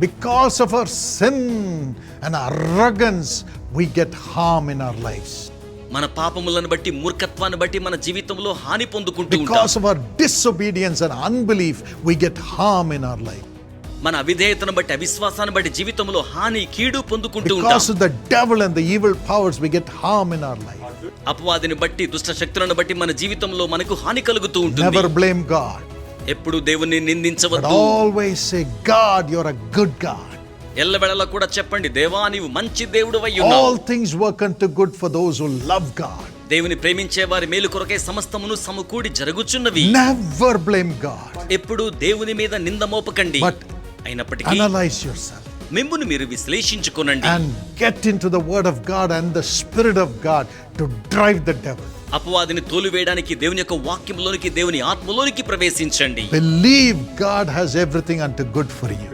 Because of our sin and arrogance we get harm in our life మన పాపములను బట్టి మూర్ఖత్వాన్ని బట్టి మన జీవితంలో హాని పొందుకుంటూ because of our disobedience and unbelief we get harm in our life మన అవిధేయతను బట్టి అవిశ్వాసాన్ని బట్టి జీవితంలో హాని కీడు పొందుకుంటూ ఉంటాం. Because of the devil and the evil powers we get harm in our life అపవాదిని బట్టి దుష్ట శక్తులను బట్టి మన జీవితంలో మనకు హాని కలుగుతూ ఉంటుంది. నెవర్ బ్లేమ్ గాడ్ ఎప్పుడు దేవుని నిందించవద్దు. Always say God you are a good God ఎల్లవేళలా కూడా చెప్పండి దేవా నీవు మంచి దేవుడవై ఉన్నావు. All things work and to good for those who love God దేవుని ప్రేమించే వారి మేలు కొరకే సమస్తమును సమకూడి జరుగుచున్నవి. నెవర్ బ్లేమ్ గాడ్ ఎప్పుడు దేవుని మీద నింద మోపకండి. బట్ అయినప్పటికీ అనలైజ్ యువర్ సెల్ఫ్ మిమ్మును మీరు విశ్లేషించుకోనండి. And get into the word of God and the spirit of God to drive the devil అపవాదిని తోలివేయడానికి దేవుని యొక్క వాక్యంలోనికి దేవుని ఆత్మలోనికి ప్రవేశించండి. Believe God has everything unto good for you